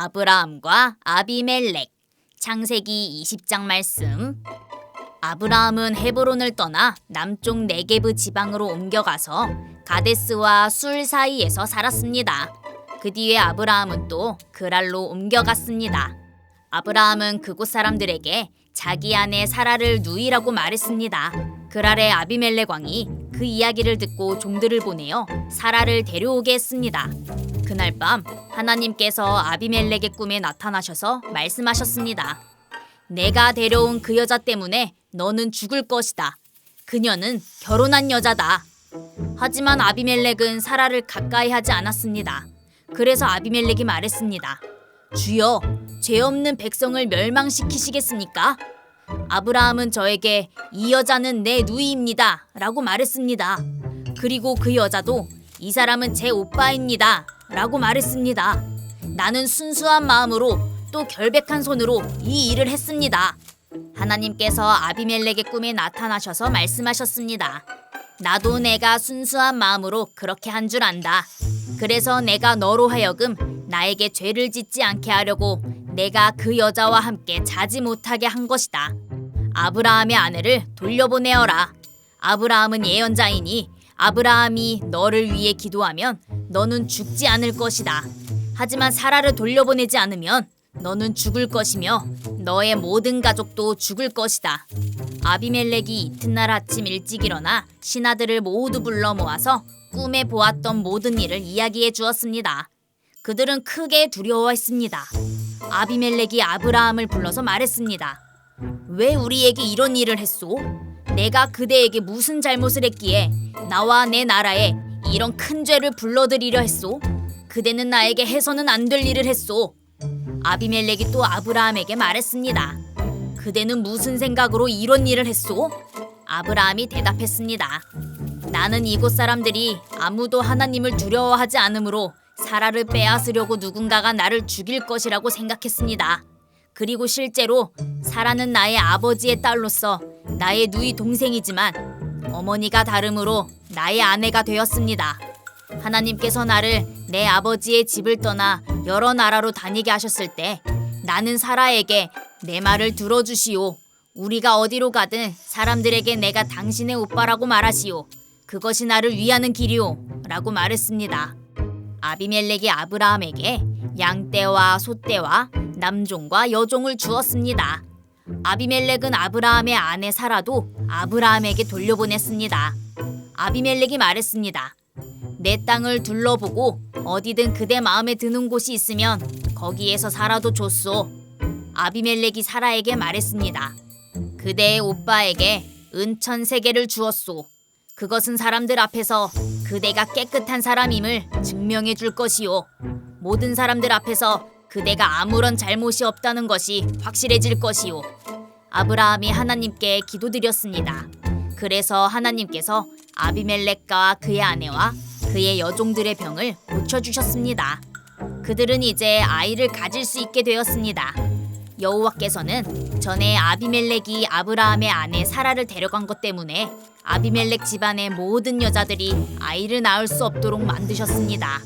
아브라함과 아비멜렉 창세기 20장 말씀 아브라함은 헤브론을 떠나 남쪽 네게브 지방으로 옮겨가서 가데스와 술 사이에서 살았습니다. 그 뒤에 아브라함은 또 그랄로 옮겨갔습니다. 아브라함은 그곳 사람들에게 자기 아내 사라를 누이라고 말했습니다. 그랄의 아비멜렉 왕이 그 이야기를 듣고 종들을 보내어 사라를 데려오게 했습니다. 그날 밤 하나님께서 아비멜렉의 꿈에 나타나셔서 말씀하셨습니다. 내가 데려온 그 여자 때문에 너는 죽을 것이다. 그녀는 결혼한 여자다. 하지만 아비멜렉은 사라를 가까이 하지 않았습니다. 그래서 아비멜렉이 말했습니다. 주여, 죄 없는 백성을 멸망시키시겠습니까? 아브라함은 저에게 이 여자는 내 누이입니다. 라고 말했습니다. 그리고 그 여자도 이 사람은 제 오빠입니다. 라고 말했습니다. 나는 순수한 마음으로 또 결백한 손으로 이 일을 했습니다. 하나님께서 아비멜렉의 꿈에 나타나셔서 말씀하셨습니다. 나도 내가 순수한 마음으로 그렇게 한 줄 안다. 그래서 내가 너로 하여금 나에게 죄를 짓지 않게 하려고 내가 그 여자와 함께 자지 못하게 한 것이다. 아브라함의 아내를 돌려보내어라. 아브라함은 예언자이니 아브라함이 너를 위해 기도하면 너는 죽지 않을 것이다. 하지만 사라를 돌려보내지 않으면 너는 죽을 것이며 너의 모든 가족도 죽을 것이다. 아비멜렉이 이튿날 아침 일찍 일어나 신하들을 모두 불러 모아서 꿈에 보았던 모든 일을 이야기해 주었습니다. 그들은 크게 두려워했습니다. 아비멜렉이 아브라함을 불러서 말했습니다. 왜 우리에게 이런 일을 했소? 내가 그대에게 무슨 잘못을 했기에 나와 내 나라에 이런 큰 죄를 불러들이려 했소? 그대는 나에게 해서는 안 될 일을 했소. 아비멜렉이 또 아브라함에게 말했습니다. 그대는 무슨 생각으로 이런 일을 했소? 아브라함이 대답했습니다. 나는 이곳 사람들이 아무도 하나님을 두려워하지 않으므로 사라를 빼앗으려고 누군가가 나를 죽일 것이라고 생각했습니다. 그리고 실제로 사라는 나의 아버지의 딸로서 나의 누이 동생이지만 어머니가 다름으로 나의 아내가 되었습니다. 하나님께서 나를 내 아버지의 집을 떠나 여러 나라로 다니게 하셨을 때 나는 사라에게 내 말을 들어주시오. 우리가 어디로 가든 사람들에게 내가 당신의 오빠라고 말하시오. 그것이 나를 위하는 길이오. 라고 말했습니다. 아비멜렉이 아브라함에게 양떼와 소떼와 남종과 여종을 주었습니다. 아비멜렉은 아브라함의 아내 사라도 아브라함에게 돌려보냈습니다. 아비멜렉이 말했습니다. 내 땅을 둘러보고 어디든 그대 마음에 드는 곳이 있으면 거기에서 살아도 좋소. 아비멜렉이 사라에게 말했습니다. 그대의 오빠에게 은천 세 개를 주었소. 그것은 사람들 앞에서 그대가 깨끗한 사람임을 증명해 줄 것이요. 모든 사람들 앞에서 그대가 아무런 잘못이 없다는 것이 확실해질 것이요. 아브라함이 하나님께 기도드렸습니다. 그래서 하나님께서 아비멜렉과 그의 아내와 그의 여종들의 병을 고쳐주셨습니다. 그들은 이제 아이를 가질 수 있게 되었습니다. 여호와께서는 전에 아비멜렉이 아브라함의 아내 사라를 데려간 것 때문에 아비멜렉 집안의 모든 여자들이 아이를 낳을 수 없도록 만드셨습니다.